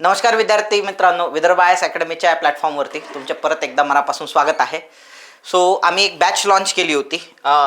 नमस्कार विद्यार्थी मित्रांनो विदर्भ आयस एस अकॅडमीच्या या प्लॅटफॉर्मवरती तुमचे परत एकदा मनापासून स्वागत आहे. सो आम्ही एक बॅच लॉन्च केली होती.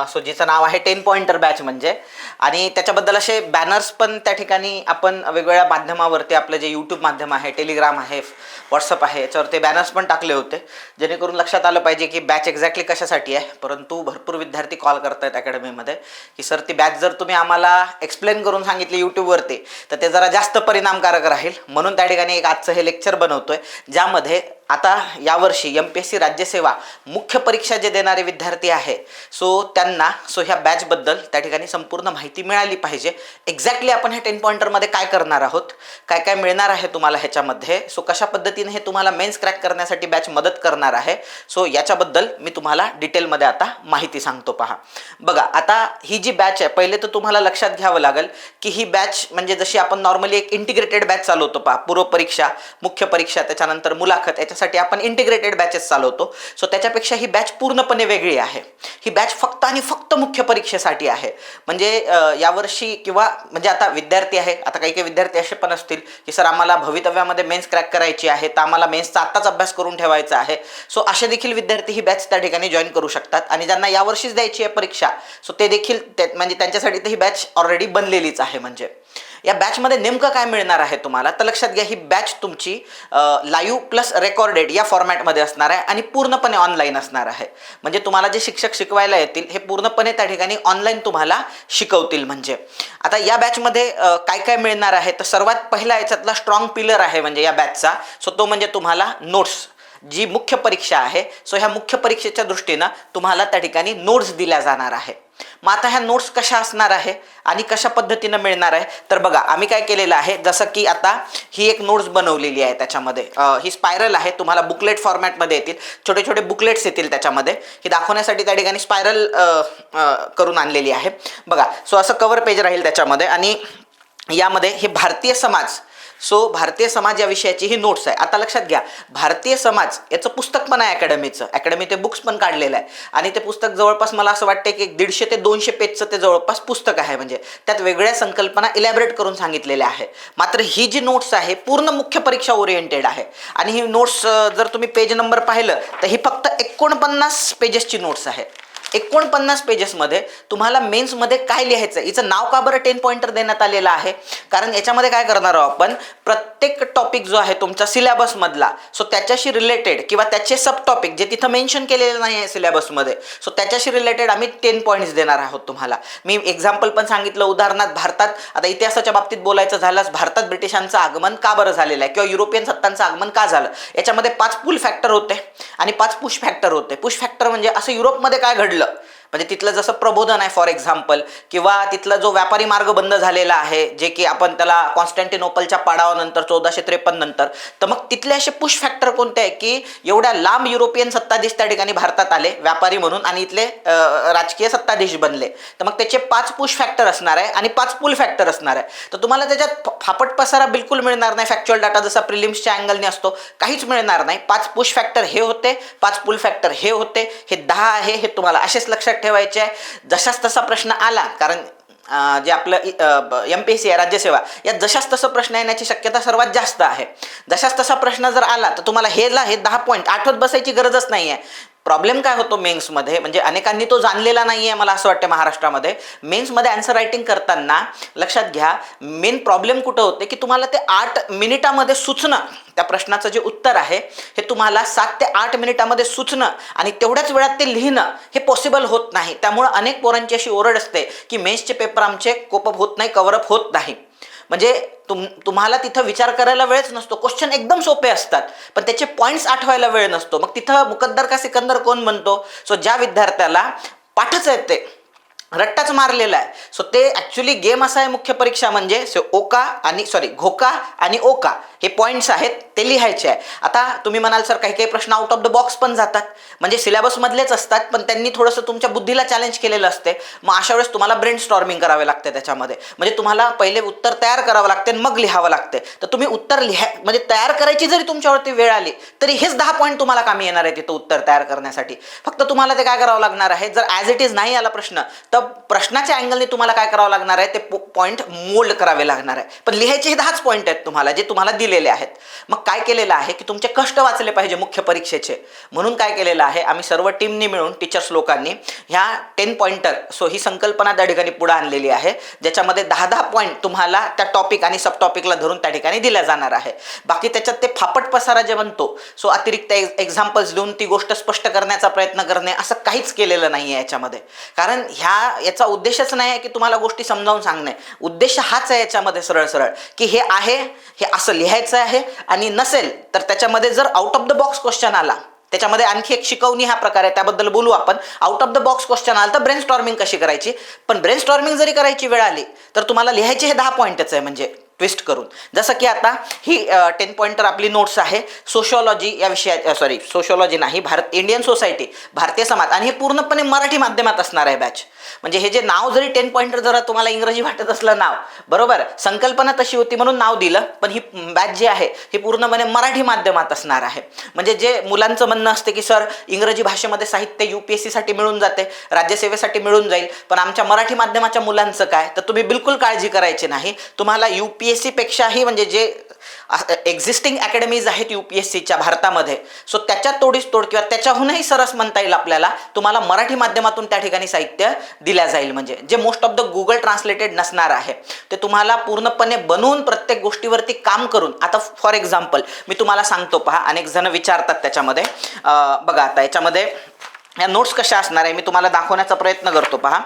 सो जिचं नाव आहे टेन पॉईंटर बॅच म्हणजे. आणि त्याच्याबद्दल असे बॅनर्स पण त्या ठिकाणी आपण वेगवेगळ्या माध्यमावरती आपलं जे यूट्यूब माध्यम आहे टेलिग्राम आहे व्हॉट्सअप आहे याच्यावर ते बॅनर्स पण टाकले होते. जेणेकरून लक्षात आलं पाहिजे की बॅच एक्झॅक्टली कशासाठी आहे. परंतु भरपूर विद्यार्थी कॉल करतायत अकॅडमीमध्ये की सर ती बॅच जर तुम्ही आम्हाला एक्सप्लेन करून सांगितली यूट्यूबवरती तर ते जरा जास्त परिणामकारक राहील. म्हणून त्या ठिकाणी एक आजचं हे लेक्चर बनवतोय ज्यामध्ये आता यावर्षी एम पी एस सी राज्यसेवा मुख्य परीक्षा जे देणारे विद्यार्थी आहे सो त्यांना सो ह्या बॅचबद्दल त्या ठिकाणी संपूर्ण माहिती मिळाली पाहिजे. एक्झॅक्टली आपण हे टेन पॉईंटरमध्ये काय करणार आहोत? काय काय मिळणार आहे तुम्हाला ह्याच्यामध्ये? सो कशा पद्धतीने हे तुम्हाला मेन्स क्रॅक करण्यासाठी बॅच मदत करणार आहे? सो याच्याबद्दल मी तुम्हाला डिटेलमध्ये आता माहिती सांगतो पहा. बघा आता ही जी बॅच आहे पहिले तर तुम्हाला लक्षात घ्यावं लागेल की ही बॅच म्हणजे जशी आपण नॉर्मली एक इंटिग्रेटेड बॅच चालवतो पहा पूर्व परीक्षा मुख्य परीक्षा त्याच्यानंतर मुलाखत याच्यासाठी आपण इंटिग्रेटेड बॅचेस चालवतो. सो त्याच्यापेक्षा ही बॅच पूर्णपणे वेगळी आहे. ही बॅच फक्त आणि फक्त मुख्य परीक्षेसाठी आहे. म्हणजे यावर्षी किंवा म्हणजे आता विद्यार्थी आहे आता काही काही विद्यार्थी असे पण असतील की सर आम्हाला भवितव्यामध्ये मेन्स क्रॅक करायची आहे तर आम्हाला मेन्सचा आत्ताच अभ्यास करून ठेवायचा आहे. सो असे देखील विद्यार्थी ही बॅच त्या ठिकाणी जॉईन करू शकतात आणि ज्यांना यावर्षीच द्यायची आहे परीक्षा सो ते देखील ते- म्हणजे त्यांच्यासाठी तर ही बॅच ऑलरेडी बनलेलीच आहे म्हणजे. या बॅचमध्ये नेमकं काय मिळणार आहे तुम्हाला? तर लक्षात घ्या ही बॅच तुमची लाईव्ह प्लस रेकॉर्डेड या फॉर्मॅटमध्ये असणार आहे आणि पूर्णपणे ऑनलाईन असणार आहे. म्हणजे तुम्हाला जे शिक्षक शिकवायला येतील हे पूर्णपणे त्या ठिकाणी ऑनलाईन तुम्हाला शिकवतील म्हणजे. आता या बॅचमध्ये काय काय मिळणार आहे? तर सर्वात पहिला याच्यातला स्ट्रॉंग पिलर आहे म्हणजे या बॅचचा सो तो म्हणजे तुम्हाला नोट्स जी मुख्य परीक्षा आहे सो ह्या मुख्य परीक्षेच्या दृष्टीनं तुम्हाला त्या ठिकाणी नोट्स दिल्या जाणार आहे. मग आता ह्या नोट्स कशा असणार आहे आणि कशा पद्धतीनं मिळणार आहे? तर बघा आम्ही काय केलेलं आहे जसं की आता ही एक नोट्स बनवलेली आहे त्याच्यामध्ये. ही स्पायरल आहे तुम्हाला बुकलेट फॉर्मॅटमध्ये येतील. छोटे छोटे बुकलेट्स येतील त्याच्यामध्ये. ही दाखवण्यासाठी त्या ठिकाणी स्पायरल करून आणलेली आहे. बघा सो असं कवर पेज राहील त्याच्यामध्ये आणि यामध्ये हे भारतीय समाज सो भारतीय समाज या विषयाची ही नोट्स आहे. आता लक्षात घ्या भारतीय समाज याचं पुस्तक पण आहे अकॅडमीचं अकॅडमी ते बुक्स पण काढलेलं आहे. आणि ते पुस्तक जवळपास मला असं वाटतं की एक दीडशे ते दोनशे पेजचं ते जवळपास पुस्तक आहे. म्हणजे त्यात वेगळ्या संकल्पना इलॅबरेट करून सांगितलेल्या आहे. मात्र ही जी नोट्स आहे पूर्ण मुख्य परीक्षा ओरिएंटेड आहे. आणि ही नोट्स जर तुम्ही पेज नंबर पाहिलं तर ही फक्त एकोणपन्नास पेजेसची नोट्स आहे. एकोणपन्नास पेजेसमध्ये तुम्हाला मेन्समध्ये काय लिहायचं आहे? हिचं नाव का बरं टेन पॉईंटर देण्यात आलेलं आहे? कारण याच्यामध्ये काय करणार आहोत आपण? प्रत्येक टॉपिक जो आहे तुमचा सिलेबसमधला सो त्याच्याशी रिलेटेड किंवा त्याचे सब टॉपिक जे तिथं मेन्शन केलेले नाही आहे सिलेबसमध्ये सो त्याच्याशी रिलेटेड आम्ही टेन पॉईंट्स देणार आहोत तुम्हाला. मी एक्झाम्पल पण सांगितलं उदाहरणार्थ भारतात आता इतिहासाच्या बाबतीत बोलायचं झाल्यास भारतात ब्रिटिशांचं आगमन का बरं झालेलं आहे? किंवा युरोपियन सत्तांचं आगमन का झालं? याच्यामध्ये पाच पुल फॅक्टर होते आणि पाच पुश फॅक्टर होते. पुश फॅक्टर म्हणजे असं युरोपमध्ये काय घडलं? 了。म्हणजे तिथलं जसं प्रबोधन आहे फॉर एक्झाम्पल किंवा तिथला जो व्यापारी मार्ग बंद झालेला आहे जे की आपण त्याला कॉन्स्टँटिनोपलच्या पाडावानंतर चौदाशे त्रेपन्न नंतर तर मग तिथले असे पुश फॅक्टर कोणते आहे की एवढ्या लांब युरोपियन सत्ताधीश त्या ठिकाणी भारतात आले व्यापारी म्हणून आणि इथले राजकीय सत्ताधीश बनले. तर मग त्याचे पाच पुश फॅक्टर असणार आहे आणि पाच पुल फॅक्टर असणार आहे. तर तुम्हाला त्याच्यात फापट पसारा बिलकुल मिळणार नाही. फॅक्च्युअल डाटा जसा प्रिलिम्सच्या अँगलने असतो काहीच मिळणार नाही. पाच पुश फॅक्टर हे होते पाच पुल फॅक्टर हे होते हे दहा आहे हे तुम्हाला असेच लक्षात ठेवायचे. आहे जशाच तसा प्रश्न आला कारण जे आपलं एम पी एस सी आहे राज्यसेवा यात जशाच तसं प्रश्न येण्याची शक्यता सर्वात जास्त आहे. जशाच तसा प्रश्न जर आला तर तुम्हाला हेला हे दहा पॉईंट आठवत बसायची गरजच नाही आहे प्रॉब्लेम काय होतो मेन्समध्ये? म्हणजे अनेकांनी तो जाणलेला नाही आहे मला असं वाटतं महाराष्ट्रामध्ये. मेन्समध्ये अँसर रायटिंग करताना लक्षात घ्या मेन प्रॉब्लेम कुठं होते की तुम्हाला ते आठ मिनिटामध्ये सुचणं. त्या प्रश्नाचं जे उत्तर आहे हे तुम्हाला सात ते आठ मिनिटामध्ये सुचणं आणि तेवढ्याच वेळात ते लिहिणं हे पॉसिबल होत नाही. त्यामुळं अनेक पोरांची अशी ओरड असते की मेन्सचे पेपर आमचे कोपअप होत नाही कव्हरअप होत नाही. म्हणजे तुम तुम्हाला तिथं विचार करायला वेळच नसतो. क्वेश्चन एकदम सोपे असतात. पण त्याचे पॉईंट्स आठवायला वेळ नसतो. मग तिथं मुकद्दर का सिकंदर कोण म्हणतो? सो ज्या विद्यार्थ्याला पाठच येते. रट्टाच मारलेला आहे. सो ते ॲक्च्युली गेम असा आहे मुख्य परीक्षा म्हणजे सो ओका आणि सॉरी घोका आणि ओका. हे पॉईंट्स आहेत ते लिहायचे आहे. आता तुम्ही म्हणाल सर काही काही प्रश्न आउट ऑफ द बॉक्स पण जातात. म्हणजे सिलेबसमधलेच असतात पण त्यांनी थोडंसं तुमच्या बुद्धीला चॅलेंज केलेलं असते. मग अशा वेळेस तुम्हाला ब्रेन स्टॉर्मिंग करावे लागते त्याच्यामध्ये. म्हणजे तुम्हाला पहिले उत्तर तयार करावं लागते आणि मग लिहावं लागते. तर तुम्ही उत्तर लिहा म्हणजे तयार करायची जरी तुमच्यावरती वेळ आली तरी हेच दहा पॉईंट तुम्हाला कामी येणार आहे तिथं उत्तर तयार करण्यासाठी. फक्त तुम्हाला ते काय करावं लागणार आहे? जर ॲज इट इज नाही आला प्रश्न तर प्रश्नाच्या अँगलने तुम्हाला काय करावं लागणार आहे? ते पॉईंट मोल्ड करावे लागणार आहे. पण लिहायचे हे दहाच पॉईंट आहेत तुम्हाला जे तुम्हाला दिलेले आहेत. मग काय केलेलं आहे की तुमचे कष्ट वाचले पाहिजे मुख्य परीक्षेचे. म्हणून काय केलेलं आहे आम्ही सर्व टीमनी मिळून टीचर्स लोकांनी ह्या टेन पॉईंटर सो ही संकल्पना त्या ठिकाणी पुढे आणलेली आहे. ज्याच्यामध्ये दहा दहा पॉईंट तुम्हाला त्या टॉपिक आणि सब टॉपिकला धरून त्या ठिकाणी दिल्या जाणार आहे. बाकी त्याच्यात ते फापट पसारा जे म्हणतो सो अतिरिक्त एक्झाम्पल्स देऊन ती गोष्ट स्पष्ट करण्याचा प्रयत्न करणे असं काहीच केलेलं नाही आहे याच्यामध्ये. कारण ह्या याचा उद्देशच नाही आहे की तुम्हाला गोष्टी समजावून सांगणे. उद्देश हाच आहे याच्यामध्ये सरळ सरळ की हे आहे हे असं लिहायचं आहे आणि नसेल तर त्याच्यामध्ये जर out of the box question आला त्याच्यामध्ये आणखी एक शिकवणी हा प्रकार आहे त्याबद्दल बोलू आपण. Out of the box question आला तर ब्रेन स्टॉर्मिंग कशी करायची? पण ब्रेन स्टॉर्मिंग जरी करायची वेळ आली तर तुम्हाला लिहायचे हे दहा पॉईंटच आहे म्हणजे. ट्विस्ट करून. जसं की आता ही टेन पॉईंटर आपली नोट्स आहे. सोशॉलॉजी या विषया सॉरी सोशॉलॉजी नाही भारत इंडियन सोसायटी भारतीय समाज. आणि हे पूर्णपणे मराठी माध्यमात असणार आहे बॅच म्हणजे हे जे नाव जरी टेन पॉईंटर जरा तुम्हाला इंग्रजी वाटत असलं नाव बरोबर? संकल्पना तशी होती म्हणून नाव दिलं पण ही बॅच जी आहे ही पूर्णपणे मराठी माध्यमात असणार आहे. म्हणजे जे मुलांचं म्हणणं असते की सर इंग्रजी भाषेमध्ये साहित्य यू पी एस सीसाठी मिळून जाते राज्यसेवेसाठी मिळून जाईल पण आमच्या मराठी माध्यमाच्या मुलांचं काय? तर तुम्ही बिलकुल काळजी करायची नाही. तुम्हाला यू पी एस सीपेक्षाही म्हणजे जे एक्झिस्टिंग अकॅडमीज आहेत यू पी एस सीच्या भारतामध्ये सो त्याच्यात तोडीस तोड किंवा त्याच्याहूनही सरस म्हणता येईल आपल्याला तुम्हाला मराठी माध्यमातून त्या ठिकाणी साहित्य दिल्या जाईल. म्हणजे जे most of the Google translated नसणार आहे ते तुम्हाला पूर्णपणे बनवून प्रत्येक गोष्टीवरती काम करून आता फॉर एक्झाम्पल मी तुम्हाला सांगतो पहा अनेक जण विचारतात त्याच्यामध्ये बघा आता याच्यामध्ये या नोट्स कशा असणार आहे मी तुम्हाला दाखवण्याचा प्रयत्न करतो पहा.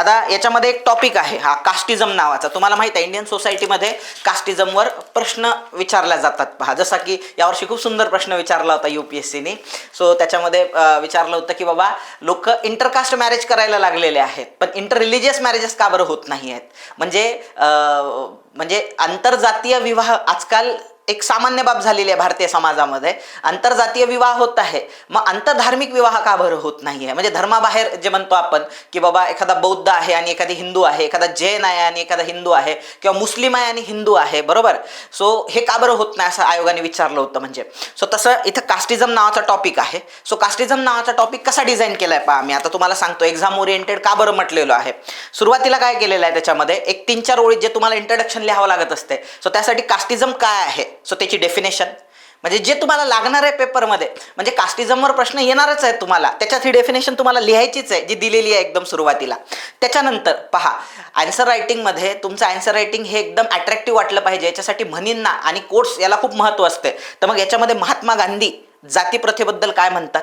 आता याच्यामध्ये एक टॉपिक आहे हा कास्टिझम नावाचा. तुम्हाला माहीत आहे इंडियन सोसायटीमध्ये कास्टिझमवर प्रश्न विचारल्या जातात. पहा जसा की यावर्षी खूप सुंदर प्रश्न विचारला होता यू पी एस सीने सो त्याच्यामध्ये विचारलं होतं की बाबा लोक इंटरकास्ट मॅरेज करायला लागलेले आहेत पण इंटर रिलिजियस मॅरेजेस का बरं होत नाही आहेत म्हणजे म्हणजे आंतरजातीय विवाह आजकाल एक सामान्य बाब झालेली आहे भारतीय समाजामध्ये. आंतरजातीय विवाह होत आहे. मग आंतरधार्मिक विवाह का बरं होत नाही आहे म्हणजे धर्माबाहेर जे म्हणतो आपण की बाबा एखादा बौद्ध आहे आणि एखादी हिंदू आहे एखादा जैन आहे आणि एखादा हिंदू आहे किंवा मुस्लिम आहे आणि हिंदू आहे बरोबर? सो हे का बरं होत नाही असं आयोगाने विचारलं होतं म्हणजे. सो तसं इथं कास्टिझम नावाचा टॉपिक आहे. सो कास्टिझम नावाचा टॉपिक कसा डिझाईन केला आहे पहा आम्ही. आता तुम्हाला सांगतो एक्झाम ओरिएंटेड का बरं म्हटलेलो आहे. सुरुवातीला काय केलेलं आहे त्याच्यामध्ये एक तीन चार ओळीत जे तुम्हाला इंट्रोडक्शन लिहावं लागत असते. सो त्यासाठी कास्टिझम काय आहे? सो त्याची डेफिनेशन म्हणजे जे तुम्हाला लागणार आहे पेपरमध्ये म्हणजे कास्टिझमवर प्रश्न येणारच आहे तुम्हाला. त्याच्यात ही डेफिनेशन तुम्हाला लिहायचीच आहे जी दिलेली आहे एकदम सुरुवातीला. त्याच्यानंतर पहा आन्सर रायटिंगमध्ये तुमचं आन्सर रायटिंग हे एकदम अट्रॅक्टिव्ह वाटलं पाहिजे. याच्यासाठी म्हणींना आणि कोर्स याला खूप महत्त्व असते. तर मग याच्यामध्ये महात्मा गांधी जातीप्रथेबद्दल काय म्हणतात?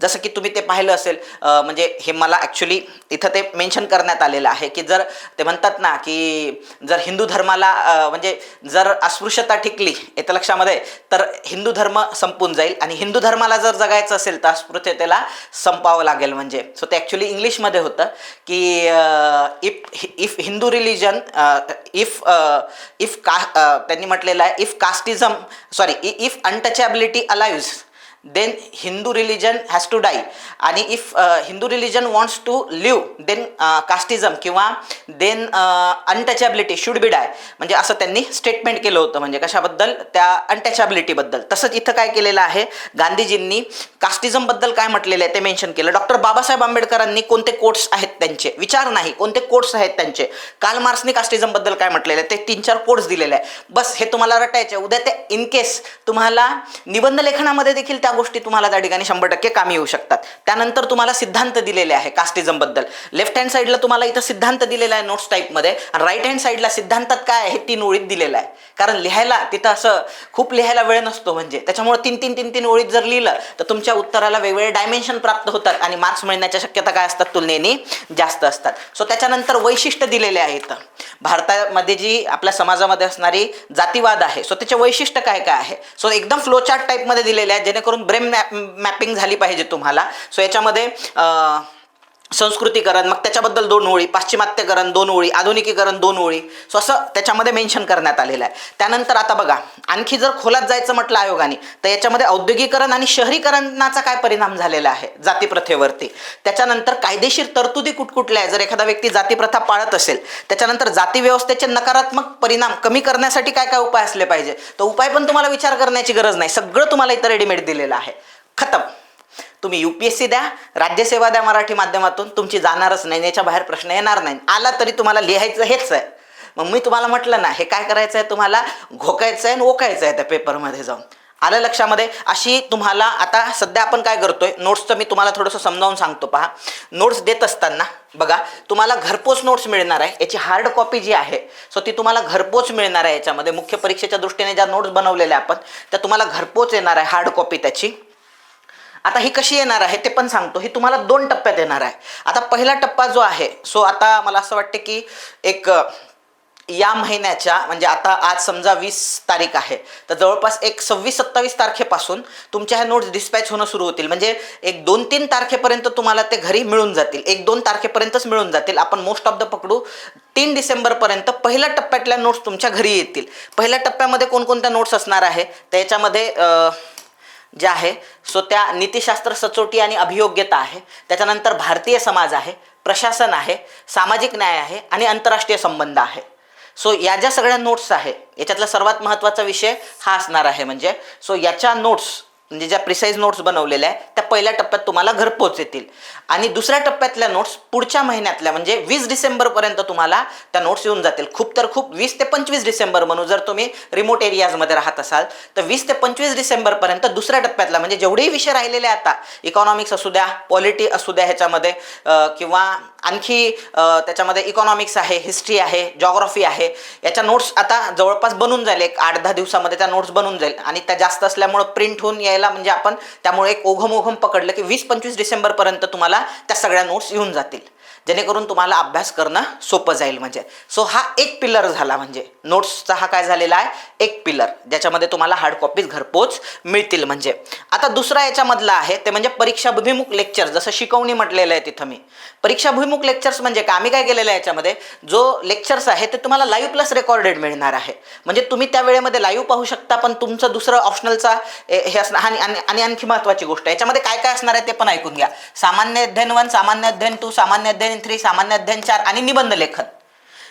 जसं की तुम्ही ते पाहिलं असेल म्हणजे हे मला ॲक्च्युली इथं ते मेन्शन करण्यात आलेलं आहे की जर ते म्हणतात ना की जर हिंदू धर्माला म्हणजे जर अस्पृश्यता टिकली येत्या लक्षामध्ये तर हिंदू धर्म संपून जाईल आणि हिंदू धर्माला जर जगायचं असेल तर अस्पृश्यतेला संपावं लागेल म्हणजे. सो ते ॲक्च्युली इंग्लिशमध्ये होतं की if if Hindu religion if if का त्यांनी म्हटलेलं आहे if castism sorry if untouchability alives then Hindu religion has to die आणि if Hindu religion wants to live then castism किंवा then untouchability should be die म्हणजे असं त्यांनी statement केलं होतं. म्हणजे कशाबद्दल? त्या अनटचॅबिलिटीबद्दल तसंच इथं काय केलेलं आहे? गांधीजींनी कास्टिझमबद्दल काय म्हटलेलं आहे ते मेन्शन केलं. डॉक्टर बाबासाहेब आंबेडकरांनी कोणते कोट्स आहेत त्यांचे? विचार नाही. कोणते कोट्स आहेत त्यांचे? काल मार्क्सनी कास्टिझमबद्दल काय म्हटलेलं आहे? ते तीन चार कोट्स दिलेले आहे बस हे तुम्हाला रटायचे उद्या ते इन केस तुम्हाला निबंध लेखनामध्ये देखील त्या गोष्टी तुम्हाला त्या ठिकाणी शंभर टक्के कामी येऊ शकतात? त्यानंतर तुम्हाला सिद्धांत दिलेले आहे कास्टिझमबद्दल. लेफ्ट हँड साईडला तुम्हाला इथं सिद्धांत दिलेला आहे नोट्स टाईपमध्ये आणि राईट हँड साईडला सिद्धांतात काय आहे तीन ओळीत दिलेलं आहे. कारण लिहायला तिथं असं खूप लिहायला वेळ नसतो म्हणजे. त्याच्यामुळे तीन तीन तीन तीन ओळीत जर लिहिलं तर तुमच्या उत्तराला वेगवेगळे डायमेन्शन प्राप्त होतात. आणि मार्क्स मिळण्याच्या शक्यता काय असतात? तुलनेने जास्त असतात. सो त्याच्यानंतर वैशिष्ट्य दिलेले आहेत भारतामध्ये जी आपल्या समाजामध्ये असणारी जातीवाद आहे सो त्याचे वैशिष्ट्य काय काय आहे? सो एकदम फ्लोचार्ट टाईपमध्ये दिलेले आहे जेणेकरून ब्रेन मॅप मॅपिंग झाली पाहिजे तुम्हाला. सो याच्यामध्ये संस्कृतीकरण मग त्याच्याबद्दल दोन ओळी पाश्चिमात्यकरण दोन ओळी आधुनिकीकरण दोन ओळी. सो असं त्याच्यामध्ये मेन्शन करण्यात आलेलं आहे. त्यानंतर आता बघा आणखी जर खोलात जायचं म्हटलं आयोगाने तर याच्यामध्ये औद्योगिकरण आणि शहरीकरणाचा काय परिणाम झालेला आहे? जातीप्रथेवरती. त्याच्यानंतर कायदेशीर तरतुदी कुठकुठल्या आहे जर एखादा व्यक्ती जातीप्रथा पाळत असेल त्याच्यानंतर जाती व्यवस्थेचे नकारात्मक परिणाम कमी करण्यासाठी काय काय उपाय असले पाहिजे? तर उपाय पण तुम्हाला विचार करण्याची गरज नाही. सगळं तुम्हाला इथं रेडीमेड दिलेलं आहे. खतम. तुम्ही यू पी एस सी द्या राज्यसेवा द्या मराठी माध्यमातून तुमची जाणारच नाही याच्या बाहेर प्रश्न येणार नाही. आला तरी तुम्हाला लिहायचं हेच आहे. मग मी तुम्हाला म्हटलं ना हे काय करायचं आहे तुम्हाला? घोकायचं आहे आणि ओकायचं आहे त्या पेपरमध्ये जाऊन. आलं लक्षामध्ये? अशी तुम्हाला आता सध्या आपण काय करतोय? नोट्सचं मी तुम्हाला थोडंसं समजावून सांगतो पहा. नोट्स देत असताना बघा तुम्हाला घरपोच नोट्स मिळणार आहे. याची हार्ड कॉपी जी आहे सो ती तुम्हाला घरपोच मिळणार आहे याच्यामध्ये. मुख्य परीक्षेच्या दृष्टीने ज्या नोट्स बनवलेल्या आपण त्या तुम्हाला घरपोच येणार आहे हार्ड कॉपी त्याची. आता ही कशी येणार आहे ते पण सांगतो. ही तुम्हाला दोन टप्प्यात येणार आहे. आता पहिला टप्पा जो आहे सो आता मला असं वाटतं की एक या महिन्याच्या म्हणजे आता आज समजा वीस तारीख आहे तर जवळपास एक सव्वीस सत्तावीस तारखेपासून तुमच्या ह्या नोट्स डिस्पॅच होणं सुरू होतील. म्हणजे एक दोन तीन तारखेपर्यंत तुम्हाला ते घरी मिळून जातील. एक दोन तारखेपर्यंतच मिळून जातील. आपण मोस्ट ऑफ द पकडू तीन डिसेंबरपर्यंत पहिल्या टप्प्यातल्या नोट्स तुमच्या घरी येतील. पहिल्या टप्प्यामध्ये कोणकोणत्या नोट्स असणार आहे त्याच्यामध्ये ज्या आहे सो त्या नीतिशास्त्र सचोटी आणि अभियोग्यता आहे. त्याच्यानंतर भारतीय समाज आहे प्रशासन आहे सामाजिक न्याय आहे आणि आंतरराष्ट्रीय संबंध आहे. सो या ज्या सगळ्या नोट्स आहे याच्यातला सर्वात महत्त्वाचा विषय हा असणार आहे. म्हणजे सो याच्या नोट्स म्हणजे ज्या प्रिसाईज नोट्स बनवलेल्या आहेत त्या पहिल्या टप्प्यात तुम्हाला घरपोच येतील आणि दुसऱ्या टप्प्यातल्या नोट्स पुढच्या महिन्यातल्या म्हणजे वीस डिसेंबरपर्यंत तुम्हाला त्या नोट्स येऊन जातील. खूप तर खूप वीस ते पंचवीस डिसेंबर म्हणून जर तुम्ही रिमोट एरियाजमध्ये राहत असाल तर वीस ते पंचवीस डिसेंबरपर्यंत दुसऱ्या टप्प्यातला म्हणजे जेवढेही विषय राहिलेले आता इकॉनॉमिक्स असू द्या पॉलिटी असू द्या ह्याच्यामध्ये किंवा आणखी त्याच्यामध्ये इकॉनॉमिक्स आहे हिस्ट्री आहे जॉग्रफी आहे याच्या नोट्स आता जवळपास बनून जाईल. एक आठ दहा दिवसामध्ये त्या नोट्स बनून जाईल. आणि त्या जास्त असल्यामुळं प्रिंट होऊन यायला म्हणजे आपण त्यामुळे एक ओघम ओघम पकडलं की वीस पंचवीस डिसेंबरपर्यंत तुम्हाला त्या सगळ्या नोट्स येऊन जातील. जेणेकरून तुम्हाला अभ्यास करणं सोपं जाईल म्हणजे. सो हा एक पिलर झाला म्हणजे. नोट्सचा हा काय झालेला आहे? एक पिलर ज्याच्यामध्ये तुम्हाला हार्ड कॉपीज घरपोच मिळतील म्हणजे. आता दुसरा याच्यामधला आहे ते म्हणजे परीक्षाभिमुख लेक्चर जसं शिकवणी म्हटलेलं आहे तिथं मी. परीक्षाभिमुख लेक्चर्स म्हणजे काय? आम्ही काय केलेलं आहे याच्यामध्ये? जो लेक्चर्स आहे ते तुम्हाला लाईव्ह प्लस रेकॉर्डेड मिळणार आहे. म्हणजे तुम्ही त्या वेळेमध्ये लाईव्ह पाहू शकता पण तुमचं दुसरं ऑप्शनलचा हे असणार आणि आणि आणि आणखी महत्त्वाची गोष्ट याच्यामध्ये काय काय असणार आहे ते पण ऐकून घ्या. सामान्य अध्ययन वन सामान्य अध्ययन टू सामान्य अध्ययन थ्री सामान्य अध्ययन चार आणि निबंध लेखन.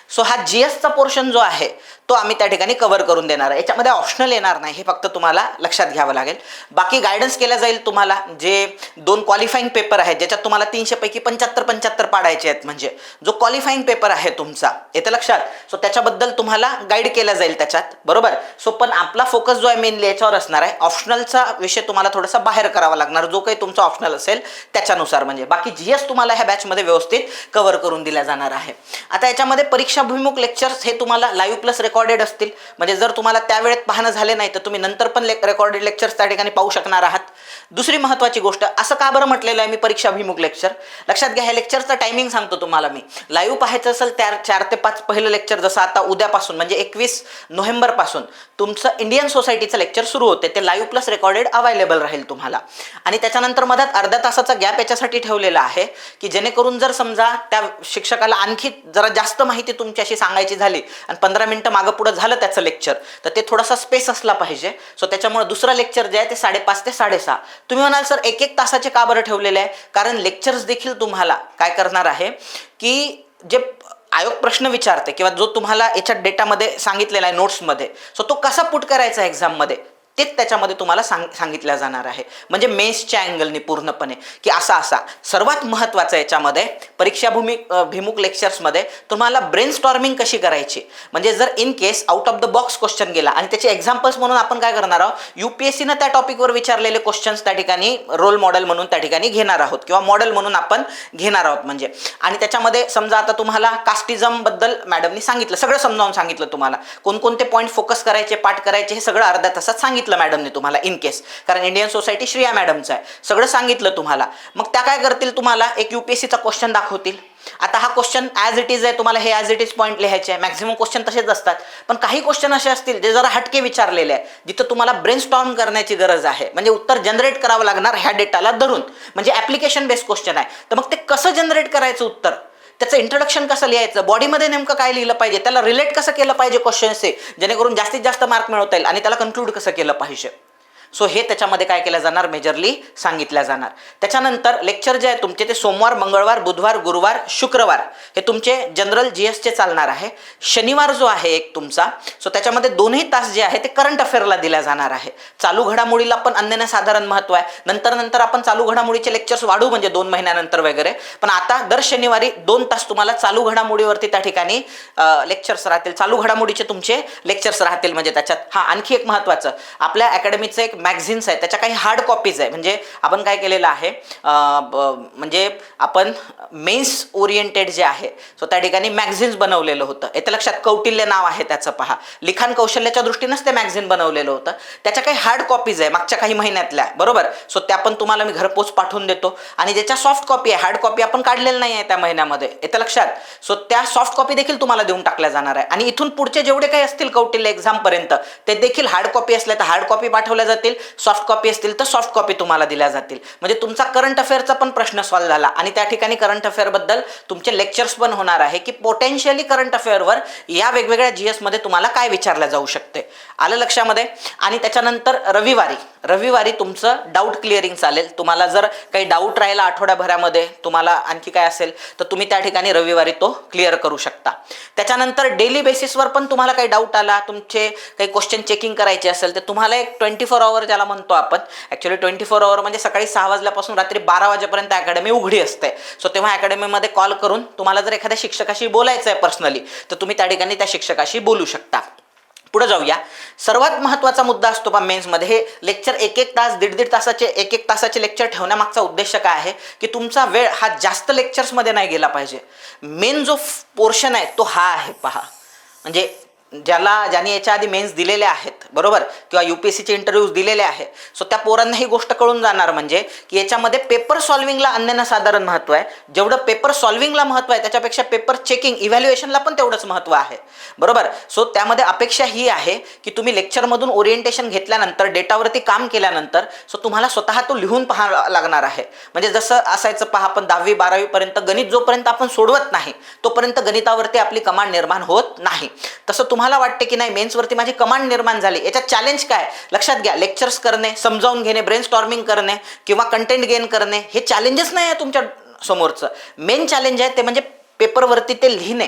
सो हा जी एसचा पोर्शन जो आहे तो आम्ही त्या ठिकाणी कव्हर करून देणार आहे. याच्यामध्ये ऑप्शनल येणार नाही हे फक्त तुम्हाला लक्षात घ्यावं लागेल. बाकी गायडन्स केला जाईल तुम्हाला जे दोन क्वालिफाईंग पेपर आहेत ज्याच्यात तुम्हाला तीनशेपैकी पंच्याहत्तर पंच्याहत्तर पाडायचे आहेत. म्हणजे जो क्वालिफाईंग पेपर आहे तुमचा येतं लक्षात. सो त्याच्याबद्दल तुम्हाला गाईड केला जाईल त्याच्यात बरोबर? सो पण आपला फोकस जो आहे मेनली याच्यावर असणार आहे. ऑप्शनलचा विषय तुम्हाला थोडासा बाहेर करावा लागणार जो काही तुमचा ऑप्शनल असेल त्याच्यानुसार. म्हणजे बाकी जी एस तुम्हाला ह्या बॅचमध्ये व्यवस्थित कव्हर करून दिला जाणार आहे. आता याच्यामध्ये परीक्षा परीक्षाभिमुख लेक्चर्स हे तुम्हाला लाईव्ह प्लस रेकॉर्डेड असतील. म्हणजे जर तुम्हाला त्यावेळेत पाहणं झाले नाही तर तुम्ही नंतर पण रेकॉर्डेड लेक्चर्स त्या ठिकाणी पाहू शकणार आहात. दुसरी महत्त्वाची गोष्ट असं का बरं म्हटलेलं आहे मी परीक्षाभिमुख लेक्चर लक्षात घ्या हे लेक्चरचं टायमिंग सांगतो तुम्हाला मी. लाईव्ह पाहायचं असेल त्या चार ते पाच पहिलं लेक्चर जसं आता उद्यापासून म्हणजे एकवीस नोव्हेंबरपासून तुमचं इंडियन सोसायटीचं लेक्चर सुरू होते. ते लाईव्ह प्लस रेकॉर्डेड अवेलेबल राहील तुम्हाला. आणि त्याच्यानंतर मधात अर्ध्या तासाचा गॅप याच्यासाठी ठेवलेला आहे की जेणेकरून जर समजा त्या शिक्षकाला आणखी जरा जास्त माहिती तुम्ही तुमच्याशी सांगायची झाली आणि पंधरा मिनटं मागं पुढं झालं त्याचं लेक्चर तर ते थोडासा स्पेस असला पाहिजे. सो त्याच्यामुळे दुसरं लेक्चर जे आहे ते साडेपाच ते साडेसहा. तुम्ही म्हणाल सर एक एक तासाचे का बरं ठेवलेले आहे? कारण लेक्चर्स देखील तुम्हाला काय करणार आहे की जे आयोग प्रश्न विचारते किंवा जो तुम्हाला याच्या डेटामध्ये सांगितलेला आहे नोट्समध्ये सो तो कसा पुट करायचा एक्झाममध्ये तेच त्याच्यामध्ये तुम्हाला सांग सांगितल्या जाणार आहे. म्हणजे मेन्सच्या अँगलने पूर्णपणे. की असा असा. सर्वात महत्त्वाचं याच्यामध्ये परीक्षाभूमी भिमुख लेक्चर्समध्ये तुम्हाला ब्रेन स्टॉर्मिंग कशी करायची? म्हणजे जर in case out of the box question गेला आणि त्याचे एक्झाम्पल्स म्हणून आपण काय करणार आहोत? यू पी एस सीनं त्या टॉपिकवर विचारलेले क्वेश्चन्स त्या ठिकाणी रोल मॉडेल म्हणून त्या ठिकाणी घेणार आहोत किंवा मॉडेल म्हणून आपण घेणार आहोत म्हणजे. आणि त्याच्यामध्ये समजा आता तुम्हाला कास्टिझमबद्दल मॅडमनी सांगितलं सगळं समजावून सांगितलं तुम्हाला. कोणकोणते पॉईंट फोकस करायचे पाठ करायचे हे सगळं अर्ध्या तासात सांगितलं. मॅडमने तुम्हाला इन केस कारण इंडियन सोसायटी श्रिया मॅडमचं आहे. सगळं सांगितलं तुम्हाला. मग त्या काय करतील तुम्हाला? एक यू पी एस सीचा क्वेश्चन दाखवतील. आता हा क्वेश्चन ॲज इट इज आहे तुम्हाला हे ॲज इट इज पॉईंट लिहायचे आहे. मॅक्झिमम क्वेश्चन तसेच असतात. पण काही क्वेश्चन असे असतील जे जरा हटके विचारलेले आहे जिथं तुम्हाला ब्रेन स्टॉर्म करण्याची गरज आहे. म्हणजे उत्तर जनरेट करावं लागणार ह्या डेटाला धरून. म्हणजे ॲप्लिकेशन बेस्ड क्वेश्चन आहे. तर मग ते कसं जनरेट करायचं उत्तर? त्याचं इंट्रोडक्शन कसं लिहायचं? बॉडीमध्ये नेमकं काय लिहिलं पाहिजे? त्याला रिलेट कसं केलं पाहिजे क्वेश्चन्सचे जेणेकरून जास्तीत जास्त मार्क मिळवता येईल आणि त्याला कन्क्लूड कसं केलं पाहिजे? सो हे त्याच्यामध्ये काय केलं जाणार? मेजरली सांगितल्या जाणार. त्याच्यानंतर लेक्चर जे आहे तुमचे ते सोमवार मंगळवार बुधवार गुरुवार शुक्रवार हे तुमचे जनरल जी एसचे चालणार आहे. शनिवार जो आहे एक तुमचा सो त्याच्यामध्ये दोन्ही तास जे आहे ते करंट अफेअरला दिल्या जाणार आहे. चालू घडामोडीला पण साधारण महत्त्व आहे. नंतर नंतर आपण चालू घडामोडीचे लेक्चर्स वाढू म्हणजे दोन महिन्यानंतर वगैरे. पण आता दर शनिवारी दोन तास तुम्हाला चालू घडामोडीवरती त्या ठिकाणी लेक्चर्स राहतील. चालू घडामोडीचे तुमचे लेक्चर्स राहतील म्हणजे त्याच्यात. हा आणखी एक महत्त्वाचं आपल्या अकॅडमीचं एक मॅगझिन्स आहे त्याच्या काही हार्ड कॉपीज आहे म्हणजे आपण काय केलेलं आहे म्हणजे आपण मेन्स ओरिएंटेड जे आहे सो त्या ठिकाणी मॅगझिन्स बनवलेलं होतं. येतं लक्षात कौटिल्य नाव आहे त्याचं पहा. लिखाण कौशल्याच्या दृष्टीनंच ते मॅगझिन बनवलेलं होतं. त्याच्या काही हार्ड कॉपीज आहे मागच्या काही महिन्यातल्या बरोबर? सो त्या पण तुम्हाला मी घरपोच पाठवून देतो. आणि ज्याच्या सॉफ्ट कॉपी आहे हार्ड कॉपी आपण काढलेलं नाही आहे त्या महिन्यामध्ये. येतं लक्षात. सो त्या सॉफ्ट कॉपी देखील तुम्हाला देऊन टाकल्या जाणार आहे. आणि इथून पुढचे जेवढे काही असतील कौटिल्य एक्झामपर्यंत ते देखील हार्ड कॉपी असल्या तर हार्ड कॉपी पाठवल्या जाते जातील सॉफ्ट कॉपी असतील तर सॉफ्ट कॉपी तुम्हाला दिल्या जातील. म्हणजे तुमचा करंट अफेअरचा पण प्रश्न सॉल्व्ह झाला. आणि त्या ठिकाणी करंट अफेअरबद्दल तुमचे लेक्चर्स पण होणार आहे की पोटेन्शियली करंट अफेअरवर या वेगवेगळ्या जी एसमध्ये तुम्हाला काय विचारलं जाऊ शकते. आलं लक्षामध्ये? आणि त्याच्यानंतर रविवारी रविवारी तुमचं डाऊट क्लिअरिंग चालेल. तुम्हाला जर काही डाऊट राहिला आठवड्याभरामध्ये तुम्हाला आणखी काय असेल तर तुम्ही त्या ठिकाणी रविवारी तो क्लिअर करू शकता. त्याच्यानंतर डेली बेसिसवर पण तुम्हाला काही डाऊट आला तुमचे काही क्वेश्चन चेकिंग करायचे असेल तर तुम्हाला एक ट्वेंटी फोर आवर ज्याला म्हणतो आपण. ॲक्च्युली ट्वेंटी फोर आवर म्हणजे सकाळी सहा वाजल्यापासून रात्री बारा वाजेपर्यंत अकॅडमी उघडी असते. सो तेव्हा अकॅडमीमध्ये कॉल करून तुम्हाला जर एखाद्या शिक्षकाशी बोलायचं आहे पर्सनली तर तुम्ही त्या ठिकाणी त्या शिक्षकाशी बोलू शकता. पुढे जाऊया. सर्वात महत्त्वाचा मुद्दा असतो बा मेन्समध्ये हे लेक्चर एक एक तास दीड दीड तासाचे एक एक तासाचे लेक्चर ठेवण्यामागचा उद्देश काय आहे? की तुमचा वेळ हा जास्त लेक्चर्समध्ये नाही गेला पाहिजे. मेन जो पोर्शन आहे तो हा आहे पहा. म्हणजे ज्याला ज्याने याच्या आधी मेन्स दिलेले आहेत बरोबर? किंवा यू पी एस सीचे इंटरव्ह्यूज दिलेले आहेत. सो त्या पोरांना ही गोष्ट कळून जाणार म्हणजे की याच्यामध्ये पेपर सॉल्विंगला अन्यसाधारण महत्त्व आहे. जेवढं पेपर सॉल्विंगला महत्त्व आहे त्याच्यापेक्षा पेपर चेकिंग इव्हॅल्युएशनला पण तेवढंच महत्त्व आहे. बरोबर? सो त्यामध्ये अपेक्षा ही आहे की तुम्ही लेक्चरमधून ओरिएंटेशन घेतल्यानंतर डेटावरती काम केल्यानंतर सो तुम्हाला स्वतः तो लिहून पहा लागणार आहे. म्हणजे जसं असायचं पहा आपण दहावी बारावीपर्यंत गणित जोपर्यंत आपण सोडवत नाही तोपर्यंत गणितावरती आपली कमांड निर्माण होत नाही. तसं तुम्हाला वाटते की नाही मेन्सवरती माझी कमांड निर्माण झाली. याच्यात चॅलेंज काय? लक्षात घ्या लेक्चर्स करणे समजावून घेणे ब्रेन स्टॉर्मिंग करणे किंवा कंटेंट गेन करणे हे चॅलेंजेस नाही आहे तुमच्या समोरचं. मेन चॅलेंज आहे ते म्हणजे पेपरवरती ते लिहिणे.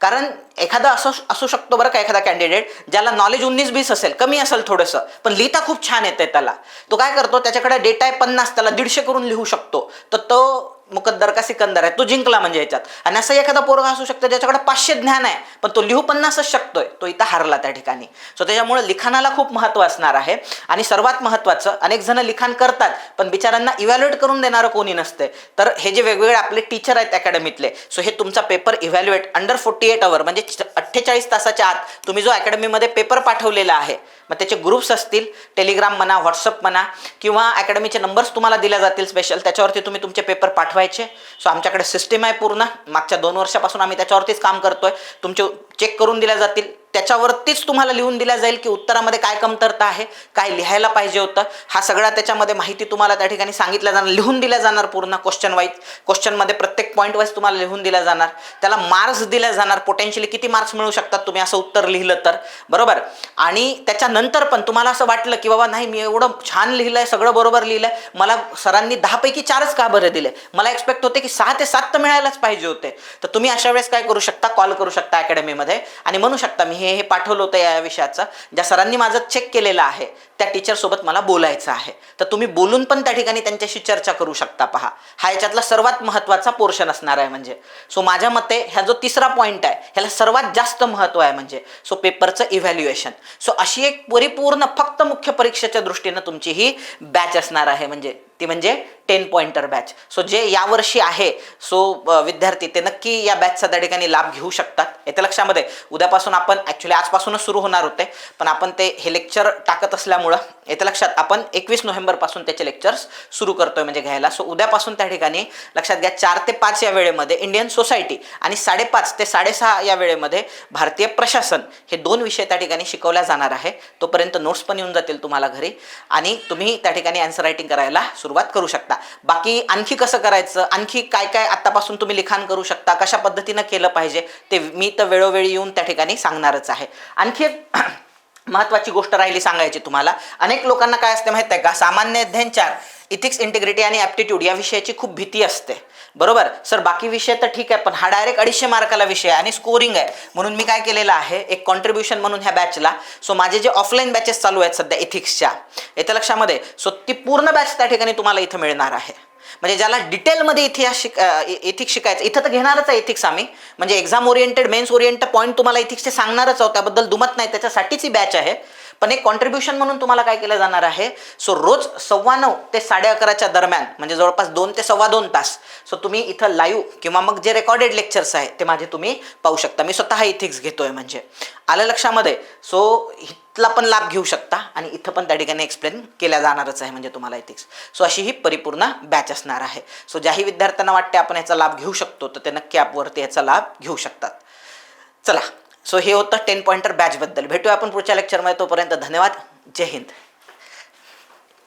कारण एखादा असं असू शकतो बरं का एखादा कॅन्डिडेट ज्याला नॉलेज उन्नीस बीस असेल कमी असेल थोडंसं पण लिहिता खूप छान येते त्याला. तो काय करतो? त्याच्याकडे डेटा आहे पन्नास त्याला दीडशे करून लिहू शकतो. तर तो मुकद्दर का सिकंदर आहे तो जिंकला म्हणजे याच्यात. आणि असं एखादा पोरगा असू शकतो ज्याच्याकडे पाचशे ज्ञान आहे पण तो लिहू पन्नासच शकतोय तो इथं हारला त्या ठिकाणी. सो त्याच्यामुळे लिखाणाला खूप महत्त्व असणार आहे. आणि सर्वात महत्त्वाचं अनेक जण लिखाण करतात पण बिचारांना इव्हॅल्युएट करून देणारं कोणी नसते. तर हे जे वेगवेगळे आपले टीचर आहेत अकॅडमीतले सो हे तुमचा paper evaluate under forty eight hour म्हणजे अठ्ठेचाळीस तासाच्या आत तुम्ही जो अकॅडमीमध्ये पेपर पाठवलेला आहे मग त्याचे ग्रुप्स असतील टेलिग्राम म्हणा व्हॉट्सअप म्हणा किंवा अकॅडमीचे नंबर्स तुम्हाला दिल्या जातील स्पेशल त्याच्यावरती तुम्ही तुमचे पेपर पाठवा. पाठवायचे सो आमच्याकडे सिस्टीम आहे पूर्ण. मागच्या दोन वर्षापासून आम्ही त्याच्यावरतीच काम करतोय. तुमचे चेक करून दिल्या जातील. त्याच्यावरतीच तुम्हाला लिहून दिल्या जाईल की उत्तरामध्ये काय कमतरता आहे काय लिहायला पाहिजे होतं. हा सगळा त्याच्यामध्ये माहिती तुम्हाला त्या ठिकाणी सांगितल्या जाणार लिहून दिल्या जाणार पूर्ण क्वेश्चन वाईज क्वेश्चनमध्ये प्रत्येक पॉईंट वाईज तुम्हाला लिहून दिल्या जाणार. त्याला मार्क्स दिल्या जाणार. पोटेन्शियली किती मार्क्स मिळू शकतात तुम्ही असं उत्तर लिहिलं तर. बरोबर? आणि त्याच्यानंतर पण तुम्हाला असं वाटलं की बाबा नाही मी एवढं छान लिहिलंय सगळं बरोबर लिहिलंय. मला सरांनी दहापैकी चारच का बरं दिले? मला एक्सपेक्ट होते की सहा ते सात तर मिळायलाच पाहिजे होते. तर तुम्ही अशा वेळेस काय करू शकता? कॉल करू शकता अकॅडमीमध्ये आणि म्हणू शकता मी हे हे पाठवलं होतं या विषयाचं ज्या सरांनी माझं चेक केलेलं आहे. त्या टीचरसोबत मला बोलायचं आहे. तर तुम्ही बोलून पण त्या ठिकाणी त्यांच्याशी चर्चा करू शकता पहा. हा याच्यातला सर्वात महत्त्वाचा पोर्शन असणार आहे म्हणजे. सो माझ्या मते ह्या जो तिसरा पॉईंट आहे ह्याला सर्वात जास्त महत्त्व आहे म्हणजे. सो पेपरचं इव्हॅल्युएशन सो अशी एक परिपूर्ण फक्त मुख्य परीक्षेच्या दृष्टीनं तुमची ही बॅच असणार आहे म्हणजे. ती म्हणजे टेन पॉइंटर बॅच सो जे यावर्षी आहे सो विद्यार्थी ते नक्की या बॅचचा त्या ठिकाणी लाभ घेऊ शकतात. येत्या लक्षामध्ये उद्यापासून आपण ॲक्च्युली आजपासूनच सुरू होणार होते पण आपण ते हे लेक्चर टाकत असल्यामुळं येत्या लक्षात आपण एकवीस नोव्हेंबरपासून त्याचे लेक्चर्स सुरू करतोय म्हणजे घ्यायला. सो उद्यापासून त्या ठिकाणी लक्षात घ्या चार ते पाच या वेळेमध्ये इंडियन सोसायटी आणि साडेपाच ते साडेसहा या वेळेमध्ये भारतीय प्रशासन हे दोन विषय त्या ठिकाणी शिकवल्या जाणार आहे. तोपर्यंत नोट्स पण येऊन जातील तुम्हाला घरी आणि तुम्ही त्या ठिकाणी आन्सर रायटिंग करायला सुरुवात करू शकता. बाकी आणखी कसं करायचं? आणखी काय काय आत्तापासून तुम्ही लिखाण करू शकता? कशा पद्धतीनं केलं पाहिजे? ते मी तर वेळोवेळी येऊन त्या ठिकाणी सांगणारच आहे. आणखी एक महत्वाची गोष्ट राहिली सांगायची तुम्हाला. अनेक लोकांना काय असते माहीत आहे का? सामान्य अध्ययनचार इथिक्स इंटिग्रिटी आणि ॲप्टिट्यूड या विषयाची खूप भीती असते. बरोबर? सर बाकी विषय तर ठीक आहे पण हा डायरेक्ट अडीचशे मार्काला विषय आहे आणि स्कोरिंग आहे. म्हणून मी काय केलेलं आहे एक कॉन्ट्रीब्युशन म्हणून ह्या बॅचला सो माझे जे ऑफलाईन बॅचेस चालू आहेत सध्या इथिक्सच्या येत्या लक्षामध्ये. सो ती पूर्ण बॅच त्या ठिकाणी तुम्हाला इथं मिळणार आहे. म्हणजे ज्याला डिटेलमध्ये इतिहास शिक इथिक्स शिकायचं इथं तर घेणारच आहे इथिक्स आम्ही. म्हणजे exam oriented mains oriented point तुम्हाला इथिक्सचे सांगणारच आहोत त्याबद्दल दुमत नाही त्याच्यासाठीच ही बॅच आहे. पण एक कॉन्ट्रीब्युशन म्हणून तुम्हाला काय केलं जाणार आहे? सो रोज सव्वा नऊ ते साडे अकराच्या दरम्यान म्हणजे जवळपास दोन ते सव्वा दोन तास. सो तुम्ही इथं लाईव्ह किंवा मग जे रेकॉर्डेड लेक्चर्स आहे ते माझे तुम्ही पाहू शकता. मी स्वतः इथिक्स घेतोय म्हणजे. आलं लक्षामध्ये? सो इथला पण लाभ घेऊ शकता आणि इथं पण त्या ठिकाणी एक्सप्लेन केल्या जाणारच आहे म्हणजे तुम्हाला इथिक्स सो अशी ही परिपूर्ण बॅच असणार आहे. सो ज्याही विद्यार्थ्यांना वाटते आपण याचा लाभ घेऊ शकतो तर ते नक्की ॲपवरती याचा लाभ घेऊ शकतात. चला सो हे होतं टेन पॉईंटर बॅचबद्दल भेटूया आपण पुढच्या लेक्चरमध्ये तोपर्यंत धन्यवाद. जय हिंद.